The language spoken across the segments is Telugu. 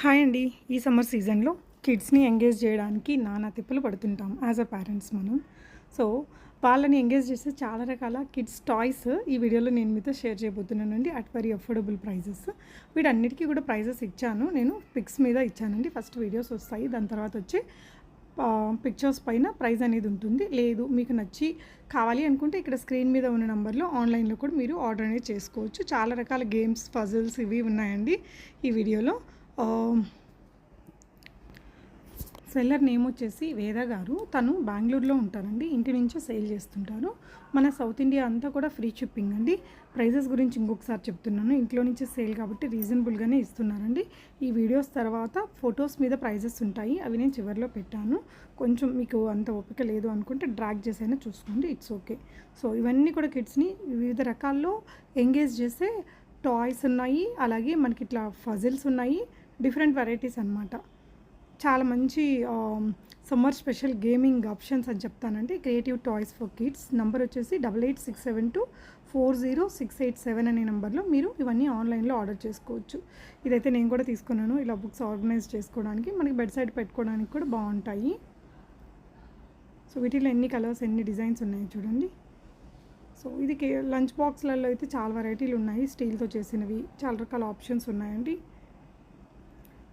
హాయ్ అండి. ఈ సమ్మర్ సీజన్లో కిడ్స్ని ఎంగేజ్ చేయడానికి నానా తిప్పులు పడుతుంటాం యాజ్ అ పేరెంట్స్ మనం. సో వాళ్ళని ఎంగేజ్ చేసే చాలా రకాల కిడ్స్ టాయ్స్ ఈ వీడియోలో నేను మీతో షేర్ చేయబోతున్నానండి. అట్ వెరీ అఫోర్డబుల్ ప్రైజెస్ వీటన్నిటికీ కూడా ప్రైజెస్ ఇచ్చాను. నేను పిక్స్ మీద ఇచ్చానండి. ఫస్ట్ వీడియోస్ వస్తాయి. దాని తర్వాత వచ్చి పిక్చర్స్ పైన ప్రైస్ అనేది ఉంటుంది. లేదు మీకు నచ్చి కావాలి అనుకుంటే ఇక్కడ స్క్రీన్ మీద ఉన్న నెంబర్లో ఆన్లైన్లో కూడా మీరు ఆర్డర్ అనేది చేసుకోవచ్చు. చాలా రకాల గేమ్స్ పజిల్స్ ఇవి ఉన్నాయండి ఈ వీడియోలో. సెల్లర్ నేమ్ వచ్చేసి వేద గారు. తను బెంగళూరులో ఉంటారండి. ఇంటి నుంచే సేల్ చేస్తుంటారు. మన సౌత్ ఇండియా అంతా కూడా ఫ్రీ షిప్పింగ్ అండి. ప్రైజెస్ గురించి ఇంకొకసారి చెప్తున్నాను. ఇంట్లో నుంచే సేల్ కాబట్టి రీజనబుల్గానే ఇస్తున్నారండి. ఈ వీడియోస్ తర్వాత ఫొటోస్ మీద ప్రైజెస్ ఉంటాయి. అవి నేను చివరిలో పెట్టాను. కొంచెం మీకు అంత ఓపిక లేదు అనుకుంటే డ్రాగ్ చేసైనా చూసుకోండి. It's okay. సో ఇవన్నీ కూడా కిడ్స్ని వివిధ రకాల్లో ఎంగేజ్ చేసే టాయ్స్ ఉన్నాయి. అలాగే మనకి ఇట్లా ఫజిల్స్ ఉన్నాయి. డిఫరెంట్ వెరైటీస్ అనమాట చాలా మంచి సమ్మర్ స్పెషల్ గేమింగ్ ఆప్షన్స్ అని చెప్తానండి. Creative toys for kids. Number వచ్చేసి double eight six seven two four zero six eight seven అనే నెంబర్లో మీరు ఇవన్నీ ఆన్లైన్లో ఆర్డర్ చేసుకోవచ్చు. ఇదైతే నేను కూడా తీసుకున్నాను. ఇలా బుక్స్ ఆర్గనైజ్ చేసుకోవడానికి మనకి బెడ్ సైడ్ పెట్టుకోవడానికి కూడా బాగుంటాయి. సో వీటిలో ఎన్ని కలర్స్ ఎన్ని డిజైన్స్ ఉన్నాయి చూడండి. సో ఇది లంచ్ బాక్స్లలో అయితే చాలా వెరైటీలు ఉన్నాయి. స్టీల్తో చేసినవి చాలా రకాల ఆప్షన్స్ ఉన్నాయండి.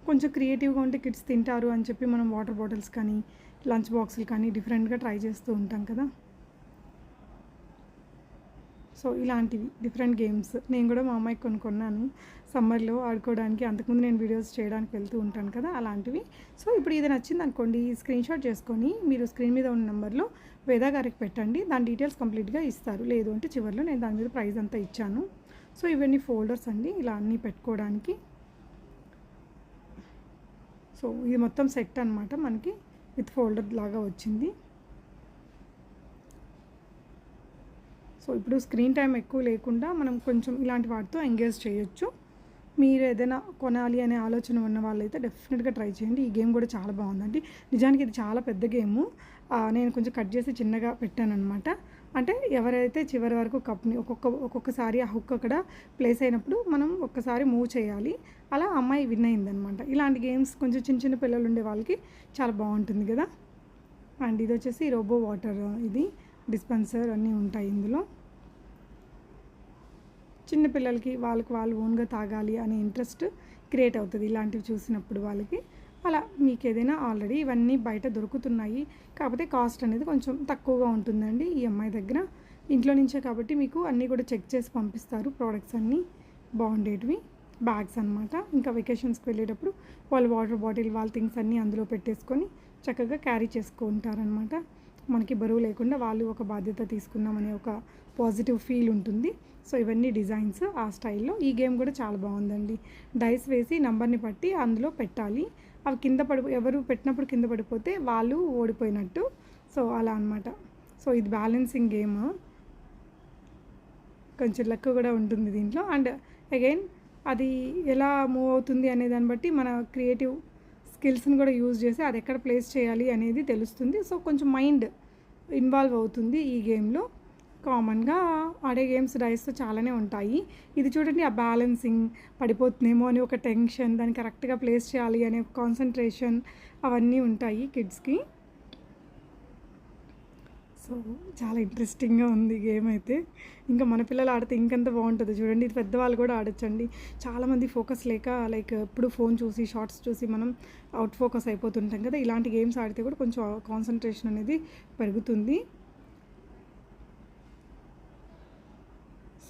కొంచెం క్రియేటివ్గా ఉంటే కిడ్స్ తింటారు అని చెప్పి మనం వాటర్ బాటిల్స్ కానీ లంచ్ బాక్సులు కానీ డిఫరెంట్గా ట్రై చేస్తూ ఉంటాం కదా. సో ఇలాంటివి డిఫరెంట్ గేమ్స్. నేను కూడా మా అమ్మాయికి కొన్ని కొన్నాను సమ్మర్లో ఆడుకోవడానికి అంతకుముందు నేను వీడియోస్ చేయడానికి వెళ్తూ ఉంటాను కదా అలాంటివి. సో ఇప్పుడు ఇది నచ్చింది అనుకోండి స్క్రీన్ షాట్ చేసుకొని మీరు స్క్రీన్ మీద ఉన్న నెంబర్లో వేదా గారికి పెట్టండి. దాని డీటెయిల్స్ కంప్లీట్గా ఇస్తారు. లేదు అంటే చివరిలో నేను దాని మీద ప్రైజ్ అంతా ఇచ్చాను. సో ఇవన్నీ ఫోల్డర్స్ అండి. ఇలా అన్నీ పెట్టుకోవడానికి సో ఇది మొత్తం సెట్ అనమాట మనకి విత్ ఫోల్డర్ లాగా వచ్చింది. సో ఇప్పుడు స్క్రీన్ టైం ఎక్కువ లేకుండా మనం కొంచెం ఇలాంటి వాటితో ఎంగేజ్ చేయొచ్చు. మీరు ఏదైనా కొనాలి అనే ఆలోచన ఉన్న వాళ్ళైతే డెఫినెట్గా ట్రై చేయండి. ఈ గేమ్ కూడా చాలా బాగుందండి. నిజానికి ఇది చాలా పెద్ద గేము. నేను కొంచెం కట్ చేసి చిన్నగా పెట్టాను అనమాట అంటే ఎవరైతే చివరి వరకు కప్ని ఒక్కొక్క ఒక్కొక్కసారి ఆ హుక్ అక్కడ ప్లేస్ అయినప్పుడు మనం ఒక్కసారి మూవ్ చేయాలి. అలా అమ్మాయి విన్ అయిందనమాట ఇలాంటి గేమ్స్ కొంచెం చిన్న చిన్న పిల్లలు ఉండే వాళ్ళకి చాలా బాగుంటుంది కదా. అండ్ ఇది వచ్చేసి రోబో వాటర్ ఇది డిస్పెన్సర్ అన్నీ ఉంటాయి ఇందులో. చిన్నపిల్లలకి వాళ్ళకి వాళ్ళు ఓన్గా తాగాలి అనే ఇంట్రెస్ట్ క్రియేట్ అవుతుంది. ఇలాంటివి చూసినప్పుడు వాళ్ళకి అలా మీకు ఏదైనా ఆల్రెడీ ఇవన్నీ బయట దొరుకుతున్నాయి. కాకపోతే కాస్ట్ అనేది కొంచెం తక్కువగా ఉంటుందండి ఈ అమ్మాయి దగ్గర. ఇంట్లో నుంచే కాబట్టి మీకు అన్నీ కూడా చెక్ చేసి పంపిస్తారు ప్రోడక్ట్స్ అన్నీ. బాగుండేటివి. బ్యాగ్స్ అనమాట ఇంకా వెకేషన్స్కి వెళ్ళేటప్పుడు వాళ్ళు వాటర్ బాటిల్ వాళ్ళ థింగ్స్ అన్నీ అందులో పెట్టేసుకొని చక్కగా క్యారీ చేసుకుంటారనమాట మనకి బరువు లేకుండా వాళ్ళు ఒక బాధ్యత తీసుకున్నామనే ఒక పాజిటివ్ ఫీల్ ఉంటుంది. సో ఇవన్నీ డిజైన్స్ ఆ స్టైల్లో. ఈ గేమ్ కూడా చాలా బాగుందండి. డైస్ వేసి నంబర్ని బట్టి అందులో పెట్టాలి. అవి కింద పడి ఎవరు పెట్టినప్పుడు కింద పడిపోతే వాళ్ళు ఓడిపోయినట్టు. సో అలా అనమాట సో ఇది బ్యాలెన్సింగ్ గేమ్ కొంచెం లక్ కూడా ఉంటుంది దీంట్లో. అండ్ అగైన్ అది ఎలా మూవ్ అవుతుంది అనే దాన్ని బట్టి మన క్రియేటివ్ స్కిల్స్ని కూడా యూజ్ చేసి అది ఎక్కడ ప్లేస్ చేయాలి అనేది తెలుస్తుంది. సో కొంచెం మైండ్ ఇన్వాల్వ్ అవుతుంది ఈ గేమ్లో కామన్గా ఆడే గేమ్స్ డైస్తో చాలానే ఉంటాయి. ఇది చూడండి ఆ బ్యాలెన్సింగ్ పడిపోతుందేమో అని ఒక టెన్షన్ దాన్ని కరెక్ట్గా ప్లేస్ చేయాలి అనే కాన్సన్ట్రేషన్ అవన్నీ ఉంటాయి కిడ్స్కి. సో చాలా ఇంట్రెస్టింగ్గా ఉంది గేమ్ అయితే. ఇంకా మన పిల్లలు ఆడితే ఇంకెంత బాగుంటుంది చూడండి. ఇది పెద్దవాళ్ళు కూడా ఆడొచ్చండి. చాలామంది ఫోకస్ లేక లైక్ ఎప్పుడు ఫోన్ చూసి షార్ట్స్ చూసి మనం అవుట్ ఫోకస్ అయిపోతుంటాం కదా. ఇలాంటి గేమ్స్ ఆడితే కూడా కొంచెం కాన్సన్ట్రేషన్ అనేది పెరుగుతుంది.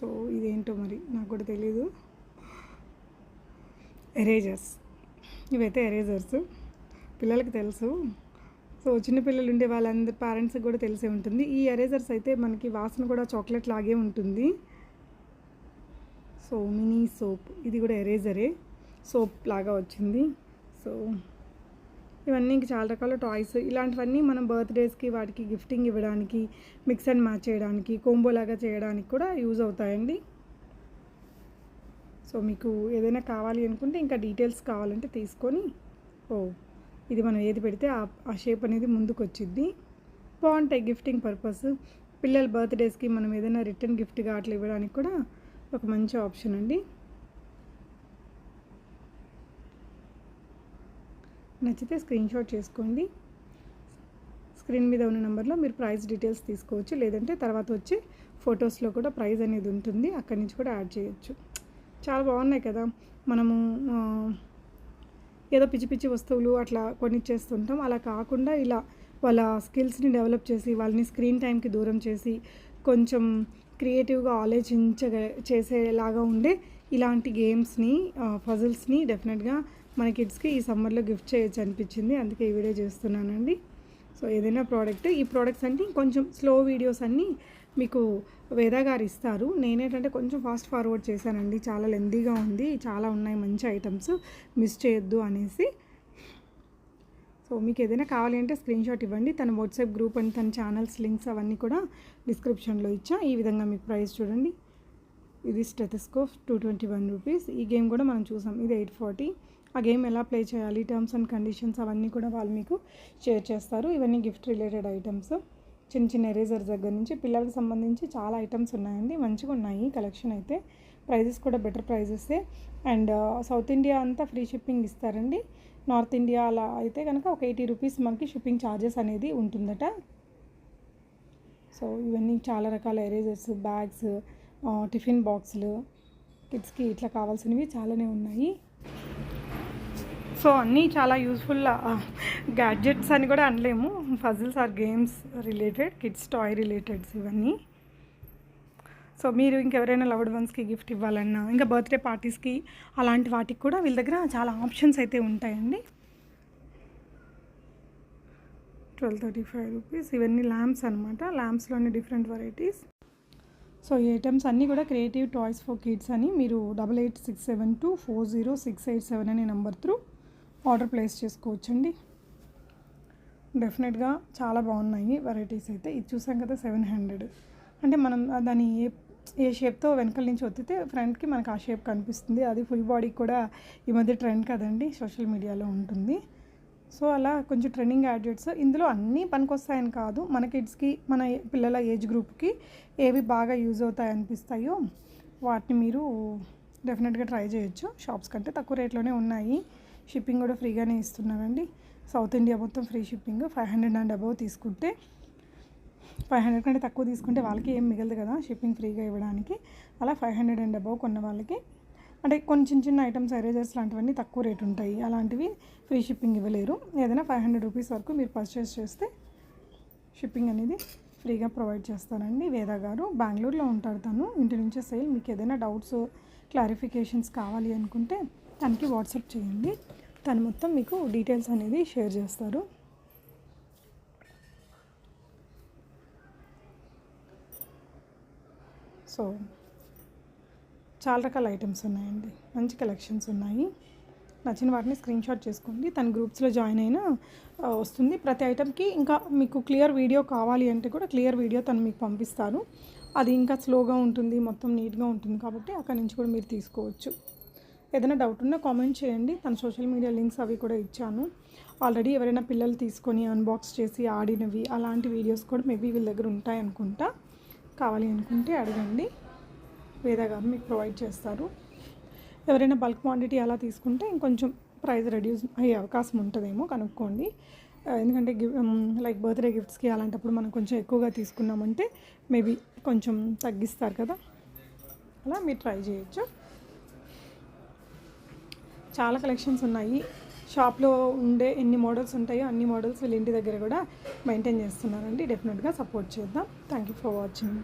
సో ఇదేంటో మరి నాకు కూడా తెలీదు. ఎరేజర్స్ ఇవైతే ఎరేజర్స్ పిల్లలకి తెలుసు. సో చిన్న పిల్లలు ఉండే వాళ్ళందరి పేరెంట్స్కి కూడా తెలిసే ఉంటుంది. ఈ ఎరేజర్స్ అయితే మనకి వాసన కూడా చాక్లెట్ లాగే ఉంటుంది. సో మినీ సోప్ ఇది కూడా ఎరేజరే సోప్ లాగా వచ్చింది. సో ఇవన్నీ ఇంక చాలా రకాల టాయ్స్ ఇలాంటివన్నీ మనం బర్త్డేస్కి వాటికి గిఫ్టింగ్ ఇవ్వడానికి మిక్స్ అండ్ మ్యాచ్ చేయడానికి కోంబో లాగా చేయడానికి కూడా యూజ్ అవుతాయండి. సో మీకు ఏదైనా కావాలి అనుకుంటే ఇంకా డీటెయిల్స్ కావాలంటే తీసుకొని ఓ ఇది మనం ఏది పెడితే ఆ షేప్ అనేది ముందుకు వచ్చిద్ది బాగుంటాయి గిఫ్టింగ్ పర్పస్ పిల్లల బర్త్డేస్కి మనం ఏదైనా రిటర్న్ గిఫ్ట్గా అట్లా ఇవ్వడానికి కూడా ఒక మంచి ఆప్షన్ అండి. నచ్చితే స్క్రీన్షాట్ చేసుకోండి. స్క్రీన్ మీద ఉన్న నెంబర్లో మీరు ప్రైస్ డీటెయిల్స్ తీసుకోవచ్చు. లేదంటే తర్వాత వచ్చి ఫొటోస్లో కూడా ప్రైస్ అనేది ఉంటుంది. అక్కడి నుంచి కూడా యాడ్ చేయొచ్చు. చాలా బాగున్నాయి కదా. మనము ఏదో పిచ్చి పిచ్చి వస్తువులు అట్లా కొనిచ్చేస్తుంటాం. అలా కాకుండా ఇలా వాళ్ళ స్కిల్స్ని డెవలప్ చేసి వాళ్ళని స్క్రీన్ టైంకి దూరం చేసి కొంచెం క్రియేటివ్గా ఆలోచించగ చేసేలాగా ఉండే ఇలాంటి గేమ్స్ని పజిల్స్ని డెఫినెట్గా మన కిడ్స్కి ఈ సమ్మర్లో గిఫ్ట్ చేయొచ్చు అనిపించింది. అందుకే ఈ వీడియో చేస్తున్నానండి. సో ఏదైనా ప్రోడక్ట్ ఈ ప్రోడక్ట్స్ అంటే కొంచెం స్లో వీడియోస్ అన్నీ మీకు వేదా గారు ఇస్తారు. నేనేంటంటే కొంచెం ఫాస్ట్ ఫార్వర్డ్ చేశానండి. చాలా లెందీగా ఉంది. చాలా ఉన్నాయి మంచి ఐటమ్స్. మిస్ చేయొద్దు అనేసి. సో మీకు ఏదైనా కావాలి అంటే స్క్రీన్ షాట్ ఇవ్వండి. తన వాట్సాప్ గ్రూప్ అండ్ తన ఛానల్స్ లింక్స్ అవన్నీ కూడా డిస్క్రిప్షన్లో ఇచ్చా. ఈ విధంగా మీకు ప్రైస్ చూడండి. ఇది stethoscope two twenty one rupees. ఈ గేమ్ కూడా మనం చూసాం. ఇది ఎయిట్ ఫార్టీ. ఆ గేమ్ ఎలా ప్లే చేయాలి టర్మ్స్ అండ్ కండిషన్స్ అవన్నీ కూడా వాళ్ళు మీకు షేర్ చేస్తారు. ఇవన్నీ గిఫ్ట్ రిలేటెడ్ ఐటమ్స్. చిన్న చిన్న ఎరేజర్స్ దగ్గర నుంచి పిల్లలకు సంబంధించి చాలా ఐటమ్స్ ఉన్నాయండి. మంచిగా ఉన్నాయి. కలెక్షన్ అయితే ప్రైజెస్ కూడా బెటర్ ప్రైజెసే. అండ్ సౌత్ ఇండియా అంతా ఫ్రీ షిప్పింగ్ ఇస్తారండి. నార్త్ ఇండియా అలా అయితే కనుక ఒక ఎయిటీ రూపీస్ మనకి షిప్పింగ్ ఛార్జెస్ అనేది ఉంటుందట. సో ఇవన్నీ చాలా రకాల ఎరేజర్స్ బ్యాగ్స్ టిఫిన్ బాక్సులు కిడ్స్కి ఇట్లా కావాల్సినవి చాలానే ఉన్నాయి. సో అన్నీ చాలా యూస్ఫుల్ గ్యాడ్జెట్స్ అని కూడా అనలేము. Puzzles or games related kids toy రిలేటెడ్స్ ఇవన్నీ. సో మీరు ఇంకెవరైనా లవ్డ్ వన్స్కి గిఫ్ట్ ఇవ్వాలన్నా ఇంకా బర్త్డే పార్టీస్కి అలాంటి వాటికి కూడా వీళ్ళ దగ్గర చాలా ఆప్షన్స్ అయితే ఉంటాయండి. ట్వెల్వ్ థర్టీ ఫైవ్ రూపీస్ ఇవన్నీ ల్యాంప్స్ అనమాట ల్యాంప్స్లోని డిఫరెంట్ వెరైటీస్ సో ఈ ఐటమ్స్ అన్నీ కూడా క్రియేటివ్ టాయ్స్ ఫర్ కిడ్స్ అని మీరు double eight six seven two four zero six eight seven అనే నెంబర్ త్రూ ఆర్డర్ ప్లేస్ చేసుకోవచ్చండి. డెఫినెట్గా చాలా బాగున్నాయి వెరైటీస్ అయితే. ఇది చూసాం కదా సెవెన్ హండ్రెడ్. అంటే మనం దాని ఏ ఏ షేప్తో వెనకాల నుంచి ఒత్తితే ఫ్రంట్కి మనకు ఆ షేప్ కనిపిస్తుంది. అది ఫుల్ బాడీకి కూడా ఈ మధ్య ట్రెండ్ కదండి సోషల్ మీడియాలో ఉంటుంది. సో అలా కొంచెం ట్రెండింగ్ గ్యాడ్జెట్స్ ఇందులో అన్నీ పనికొస్తాయని కాదు మన కిడ్స్కి మన పిల్లల ఏజ్ గ్రూప్కి ఏవి బాగా యూజ్ అవుతాయి అనిపిస్తాయో వాటిని మీరు డెఫినెట్గా ట్రై చేయొచ్చు. షాప్స్ కంటే తక్కువ రేట్లోనే ఉన్నాయి. షిప్పింగ్ కూడా ఫ్రీగానే ఇస్తున్నామండి సౌత్ ఇండియా మొత్తం free shipping. Five hundred and above తీసుకుంటే ఫైవ్ హండ్రెడ్ కంటే తక్కువ తీసుకుంటే వాళ్ళకి ఏం మిగలదు కదా షిప్పింగ్ ఫ్రీగా ఇవ్వడానికి. అలా ఫైవ్ హండ్రెడ్ అండ్ అబవ్ కొన్న వాళ్ళకి. అంటే కొన్ని చిన్న చిన్న ఐటమ్స్ ఎరేజర్స్ లాంటివన్నీ తక్కువ రేట్ ఉంటాయి. అలాంటివి ఫ్రీ షిప్పింగ్ ఇవ్వలేరు. ఏదైనా ఫైవ్ హండ్రెడ్ రూపీస్ వరకు మీరు పర్చేస్ చేస్తే షిప్పింగ్ అనేది ఫ్రీగా ప్రొవైడ్ చేస్తానండి. వేద గారు బెంగళూరులో ఉంటాడు తను. ఇంటి నుంచే సేల్. మీకు ఏదైనా డౌట్స్ క్లారిఫికేషన్స్ కావాలి అనుకుంటే తనకి వాట్సాప్ చేయండి. తను మొత్తం మీకు డీటెయిల్స్ అనేది షేర్ చేస్తారు. సో చాలా రకాల ఐటమ్స్ ఉన్నాయండి. మంచి కలెక్షన్స్ ఉన్నాయి. నచ్చిన వాటిని స్క్రీన్ షాట్ చేసుకోండి. తన గ్రూప్స్లో జాయిన్ అయినా వస్తుంది. ప్రతి ఐటమ్కి ఇంకా మీకు క్లియర్ వీడియో కావాలి అంటే కూడా క్లియర్ వీడియో తను మీకు పంపిస్తారు. అది ఇంకా స్లోగా ఉంటుంది మొత్తం నీట్గా ఉంటుంది కాబట్టి అక్కడి నుంచి కూడా మీరు తీసుకోవచ్చు. ఏదైనా డౌట్ ఉన్నా కామెంట్ చేయండి. తన సోషల్ మీడియా లింక్స్ అవి కూడా ఇచ్చాను. ఆల్రెడీ ఎవరైనా పిల్లలు తీసుకొని అన్బాక్స్ చేసి ఆడినవి అలాంటి వీడియోస్ కూడా మేబీ వీళ్ళ దగ్గర ఉంటాయి అనుకుంటా. కావాలి అనుకుంటే అడగండి. వేదా గారు మీకు ప్రొవైడ్ చేస్తారు. ఎవరైనా బల్క్ క్వాంటిటీ అలా తీసుకుంటే ఇంకొంచెం ప్రైస్ రెడ్యూస్ అయ్యే అవకాశం ఉంటుందేమో కనుక్కోండి. ఎందుకంటే లైక్ బర్త్డే గిఫ్ట్స్కి అలాంటప్పుడు మనం కొంచెం ఎక్కువగా తీసుకున్నామంటే మేబీ కొంచెం తగ్గిస్తారు కదా. అలా మీరు ట్రై చేయొచ్చు. చాలా కలెక్షన్స్ ఉన్నాయి. షాప్లో ఉండే ఎన్ని మోడల్స్ ఉంటాయో అన్ని మోడల్స్ వీళ్ళ ఇంటి దగ్గర కూడా మెయింటైన్ చేస్తున్నారండి. డెఫినెట్గా సపోర్ట్ చేద్దాం. Thank you for watching.